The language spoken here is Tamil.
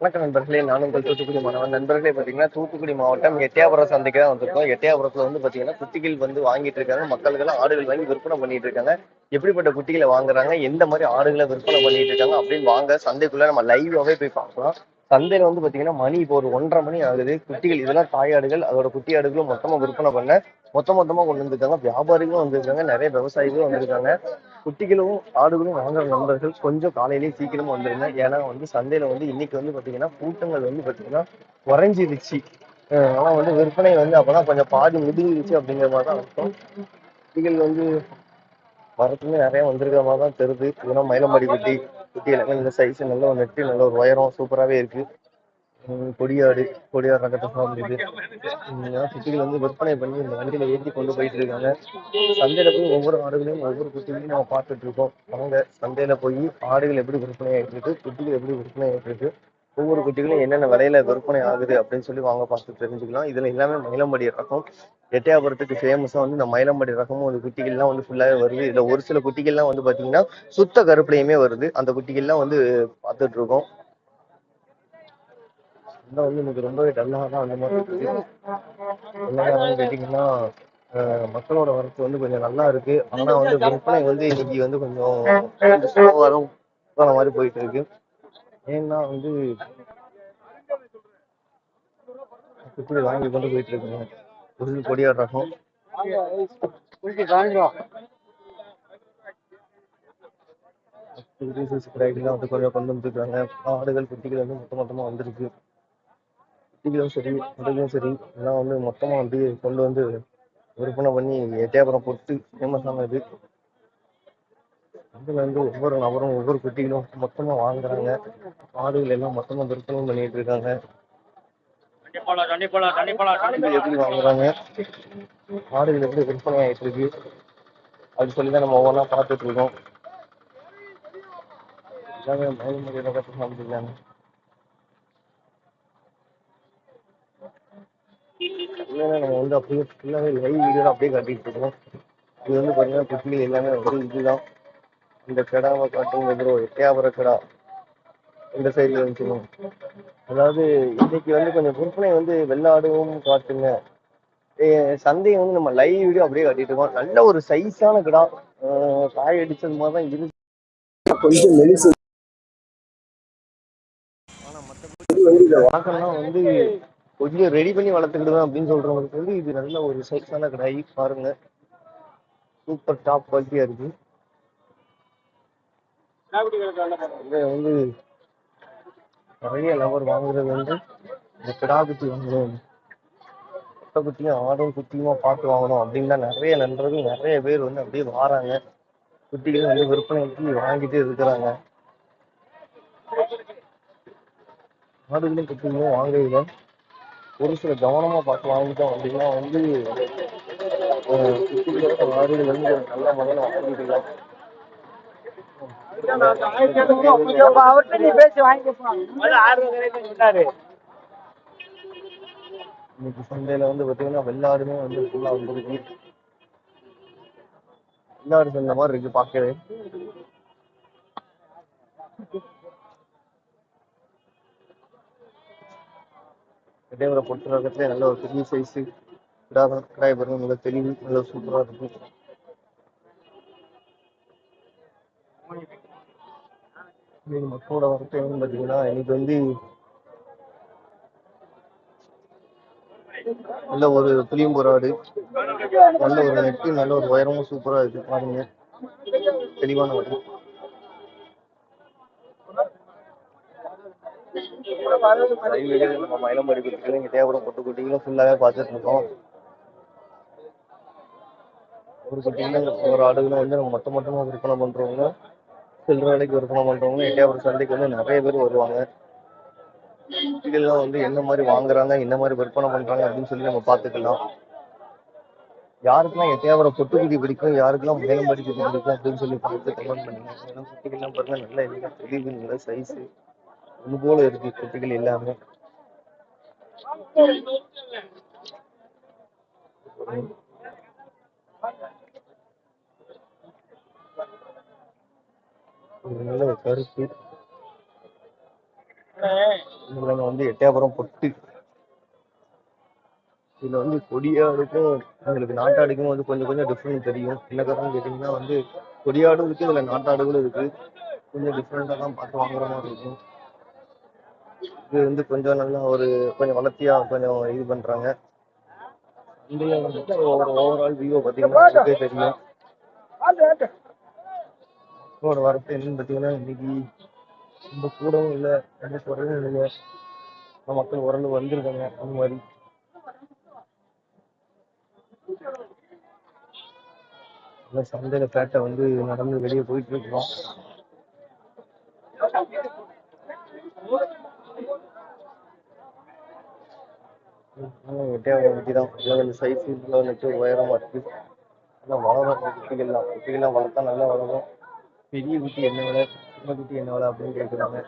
வணக்கம் நண்பர்களே நான் உங்கள் தூத்துக்குடி மாணவன். நண்பர்களே பார்த்தீங்கன்னா தூத்துக்குடி மாவட்டம் எட்டயபுரம் சந்தைக்கு தான் வந்திருக்கோம். எட்டயபுரத்துல வந்து பார்த்தீங்கன்னா குட்டிகள் வந்து வாங்கிட்டு இருக்காங்க. மக்கள்கள் ஆடுகள் வாங்கி விற்பனை பண்ணிட்டு இருக்காங்க. எப்படிப்பட்ட குட்டிகளை வாங்குறாங்க? எந்த மாதிரி ஆடுகளை விற்பனை பண்ணிட்டு இருக்காங்க? அப்படின்னு வாங்க சந்தைக்குள்ள நம்ம லைவாகவே போய் பார்க்கலாம். சந்தையில வந்து பாத்தீங்கன்னா மணி இப்போ ஒரு ஒன்றரை மணி ஆகுது. குட்டிகள் இதெல்லாம் தாயாடுகள் அதோட குட்டி ஆடுகளும் மொத்தமா விற்பனை பண்ண மொத்த மொத்தமா கொண்டு வந்திருக்காங்க. வியாபாரிகளும் வந்திருக்காங்க. நிறைய விவசாயிகளும் வந்திருக்காங்க. குட்டிகளும் ஆடுகளும் வாங்குற நண்பர்கள் கொஞ்சம் காலையிலேயே சீக்கிரமா வந்துருங்க. ஏன்னா வந்து சந்தையில வந்து இன்னைக்கு வந்து பாத்தீங்கன்னா கூட்டங்கள் வந்து பாத்தீங்கன்னா குறைஞ்சிருச்சு. ஆனா வந்து விற்பனை வந்து அப்பதான் கொஞ்சம் பாதி முடிஞ்சிருச்சு அப்படிங்கிற மாதிரி தான் அர்த்தம். குட்டிகள் வந்து வரத்துமே நிறைய வந்திருக்கிற மாதிரி தான் தெரியுது. இதெல்லாம் மயிலம்பாடி குட்டி குட்டி எல்லாமே இந்த சைஸ் நல்ல ஒரு நெட்டு நல்ல ஒரு உயரம் சூப்பராகவே இருக்கு. கொடியாடு கொடியாடு ரகத்தை சார்ந்தது குட்டிகள் வந்து விற்பனை பண்ணி இந்த வண்டியில் ஏற்றி கொண்டு போயிட்டு இருக்காங்க. சந்தையில் போய் ஒவ்வொரு ஆடுகளையும் ஒவ்வொரு குட்டிகளையும் நம்ம பார்த்துட்டு இருக்கோம். அவங்க சந்தையில் போய் ஆடுகள் எப்படி விற்பனை ஆகிட்டு இருக்கு குட்டிகள் எப்படி விற்பனை ஆகிட்டு இருக்கு. ஒவ்வொரு குட்டிகளும் என்னென்ன விலையில விற்பனை ஆகுது அப்படின்னு சொல்லி வாங்க பார்த்து தெரிஞ்சுக்கலாம். இதுல எல்லாமே மயிலம்படி ரகம். எட்டையாபுரத்துக்கு ஃபேமஸா வந்து இந்த மயிலம்படி ரகமும் அந்த குட்டிகள்லாம் வந்து ஃபுல்லாவே வருது. இதுல ஒரு சில குட்டிகள்லாம் வந்து பாத்தீங்கன்னா சுத்த கருப்புலையுமே வருது. அந்த குட்டிகள்லாம் வந்து பார்த்துட்டு இருக்கோம் இன்னும் வந்து எனக்கு ரொம்பவே டல்லாக தான் அந்த மாதிரி இருக்கு என்ன கேட்டிங்கன்னா மக்களோட வரத்து வந்து கொஞ்சம் நல்லா இருக்கு. ஆனா வந்து விற்பனை வந்து இன்னைக்கு வந்து கொஞ்சம் கொஞ்சம் ஸ்லோவாக மாதிரி போயிட்டு இருக்கு. ஏன்னா வந்து குட்டி வாங்கி கொண்டு போயிட்டு இருக்காங்க ஒரு கொடியார் ரகம் வந்து கொஞ்சம் கொண்டு வந்துருக்காங்க. ஆடுகள் குட்டிகள் வந்து மொத்த மொத்தமா வந்திருக்கு. குட்டிகளும் சரி ஆடுகளும் சரி. எல்லாம் வந்து மொத்தமா வந்து கொண்டு வந்து விற்பனை பண்ணி எட்டயபுரம் பொறுத்து ஃபேமஸ் ஆனது. வந்து ஒவ்வொரு நபரும் ஒவ்வொரு குட்டிகளும் மொத்தமா வாங்குறாங்க. ஆடுகள் எல்லாம் மொத்தமா விற்பனை பண்ணிட்டு இருக்காங்க. எப்படி வாங்குறாங்க? ஆடுகள் எப்படி விற்பனை ஆயிட்டு இருக்கு? அது சொல்லி தான் நம்ம ஒவ்வொன்றா பார்த்துட்டு இருக்கோம். எல்லாமே மயில் முறையில் கற்று சாப்பிட்டுருக்காங்க இல்லைன்னா நம்ம வந்து அப்படியே ஃபுல்லாகவே லைவ் வீடியோ அப்படியே காட்டிட்டு இருக்கோம். இது வந்து பார்த்தீங்கன்னா குட்டிகள் எல்லாமே வந்து இதுதான். இந்த கிடாவை காட்டுங்க ப்ரோ எட்டையாபுர கிடா? இந்த சைடில் இருந்துச்சுக்கோங்க அதாவது இன்னைக்கு வந்து கொஞ்சம் விற்பனை வந்து வெள்ளாடும் காட்டுங்க. சந்தையை வந்து நம்ம லைவ் வீடியோ அப்படியே காட்டிட்டு இருக்கோம். நல்ல ஒரு சைஸான கிடா. அஹ் காய் அடிச்சது மாதிரி தான் இருக்கு. கொஞ்சம் மெலிசு. ஆனா மற்றபடி வந்து இந்த வழக்கம்லாம் வந்து கொஞ்சம் ரெடி பண்ணி வளர்த்துக்கிடுவேன் அப்படின்னு சொல்றவங்களுக்கு வந்து இது நல்ல ஒரு சைஸான கடாய் பாருங்க. சூப்பர் டாப் குவாலிட்டியா இருக்கு. இதை வந்து நிறைய லவர் வாங்குறது வந்து இந்த கிடா குட்டி வாங்கணும் கொட்டை குட்டியும் ஆடும் குட்டியுமா பார்த்து வாங்கணும் அப்படின்னு நிறைய நண்பர்கள் நிறைய பேர் வந்து அப்படியே வாராங்க. குட்டிகள் வந்து விற்பனைக்கு வாங்கிட்டு இருக்கிறாங்க. ஆடுகளும் குட்டிகளும் வாங்குறதுல ஒரு சில கவனமா பார்த்து வாங்கிட்டோம் அப்படின்னா வந்து குட்டிகளோட ஆடுகள் வந்து நல்ல முறையில் வாங்கிக்கலாம். அவர்கிட்ட நீ பேசி இன்னைக்கு சந்தையில வந்து பாத்தீங்கன்னா எல்லாருமே வந்து ஃபுல்லா வந்துருக்கு எல்லாரும் சொன்ன மாதிரி இருக்கு பாக்கவே இடைவரை பொறுத்த வரைக்கும் நல்ல ஒரு பெரிய சைஸ் கிடாதான் கிராய் பாருங்க நல்ல தெளிவு நல்ல சூப்பரா இருக்கும். இன்னைக்கு மக்களோட வரத்து என்னன்னு பாத்தீங்கன்னா இன்னைக்கு வந்து நல்ல ஒரு புளியம்பூர் ஆடு நல்ல ஒரு நெட்டு நல்ல ஒரு உயரமும் சூப்பரா இருக்கு. பாருங்க. தெளிவான ஆடு ரயில்வே நம்ம மயிலம்பாடி குட்டிகளும் இங்க தேவரம் பொட்டு குட்டிகளும் ஃபுல்லாவே பார்த்துட்டு இருக்கோம் ஒரு குட்டிகளும் ஒரு ஆடுகளும் வந்து நம்ம மொத்த மொத்தமா விற்பனை பண்றவங்க சில்லறை வேலைக்கு விற்பனை பண்றவங்க எட்டயபுரம் சந்தைக்கு வந்து நிறைய பேர் வருவாங்க. குட்டிகள்லாம் வந்து என்ன மாதிரி வாங்குறாங்க என்ன மாதிரி விற்பனை பண்றாங்க அப்படின்னு சொல்லி நம்ம பார்த்துக்கலாம். யாருக்கெல்லாம் எட்டையாவரம் பொட்டு பிடிக்கும் யாருக்கெல்லாம் மேலும் படிக்கிறது பிடிக்கும் அப்படின்னு சொல்லி பார்த்து கமெண்ட் பண்ணுங்க. ஏன்னா குட்டிகள்லாம் பாருங்க நல்ல இருக்கு தெளிவு நல்ல சைஸ் ஒன்று போல இருக்கு குட்டிகள் எல்லாமே. நல்ல கருப்பு இதுல வந்து எட்டயபுரம் பொட்டு. இதுல வந்து கொடியாடுக்கும் உங்களுக்கு நாட்டாடுக்கும் வந்து கொஞ்சம் கொஞ்சம் டிஃப்ரெண்ட் தெரியும். என்ன காரணம் கேட்டீங்கன்னா வந்து கொடியாடும் இருக்கு இதுல நாட்டாடுகளும் இருக்கு. கொஞ்சம் டிஃப்ரெண்டா தான் பார்த்து வாங்குற மாதிரி இருக்கும். இது வந்து கொஞ்சம் நல்லா ஒரு கொஞ்சம் வளர்த்தியா கொஞ்சம் இது பண்றாங்க. இந்தியா வந்துட்டு ஒரு ஓவரால் வியூ பார்த்தீங்கன்னா தெரியும். ஒரு வரத்து என்னன்னு பார்த்தீங்கன்னா இன்னைக்கு ரொம்ப கூடவும் இல்லை. ரொம்ப குறைவும் இல்லை மக்கள் ஓரளவு வந்திருக்காங்க. அந்த மாதிரி. சந்தையில பேட்டை வந்து நடந்து வெளியே போயிட்டு இருக்கிறோம் எட்டையாவது தான். கொஞ்சம் சைஸ் வந்துட்டு உயரமா இருக்கு. நல்லா வளரும். குட்டிகள் குட்டிகள்லாம். குட்டிகள்லாம் வளர்த்தா நல்லா வளரும். பெரிய குட்டி என்ன விலை சின்ன குட்டி என்ன விலை அப்படின்னு கேட்குறாங்க